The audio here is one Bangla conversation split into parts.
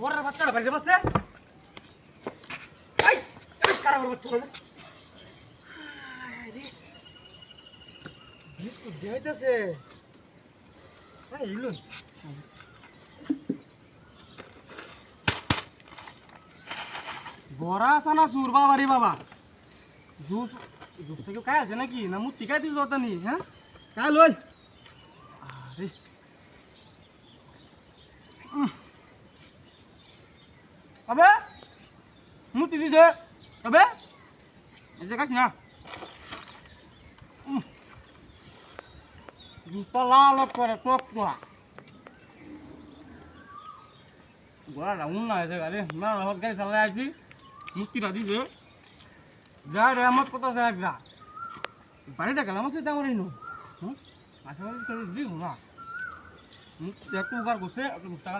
ওরা বাচ্চারা বাড়িতে বসছে এই এই কারা ওর বাচ্চারা রে? আয় রে। বিস্কুট দেখাইতেছে হ্যাঁ ইলুন বড়া আছে না সুর বাবা রে বাবা জুস জুসটা কেউ খাই আছে নাকি না মূর্তি খাই দিস ওটা নি হ্যাঁ কাল ওই আরে আবে মূর্তি দিছে এই যে না। জুসটা লাল করে টক টক গোড়া রাউন্ড না হয়েছে গাড়ি। না রহত গাড়ি চালাই আসছি মূর্তিটা দিছে। যা রে কথা যা যা। বাড়িটা গেলাম আছে তেমন নো আশা করি দিব না। মূর্তি একটু উপকার করছে টাকা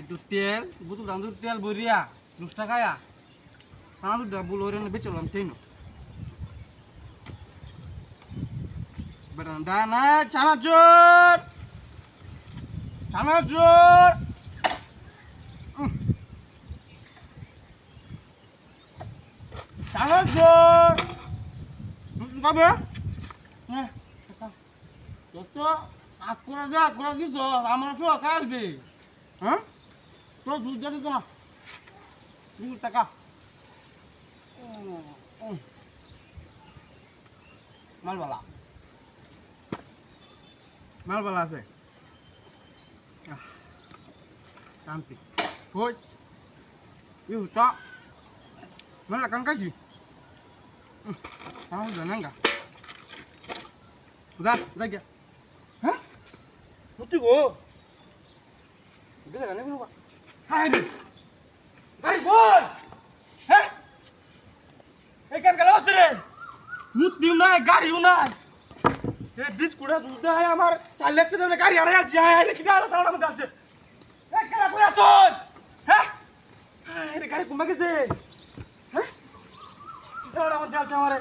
একটু তেল বুতু রান্ধু তেল বরিয়া দশ টাকায়া পাঁচ ডাবুল ওরে বেচে গেলাম তেই না বেটা না চানা জোর। চানা জোর। চানা জোর। কবে হ্যাঁ যত আগ করে যা তো আসবে। হ্যাঁ? তো দুধ দিয়ে দিত না টাকা মালবালা মালবালা আছে শান্তি কই ইউ তা ah udah nangga udah udah ya hah Mati go. Bisa kan ini pak? Hai nih. Hai boy. Heh. Ikan kalau sere. মুতি নাই গাড়ি নাই এ বিস্কুটে দুধ হয় আমার চালের তো গাড়ি আর যায় কিনা আর তাড়া মধ্যে আছে এ কেলা কই আছন হ্যাঁ আরে গাড়ি কমে গেছে হ্যাঁ তাড়া মধ্যে আছে আমারে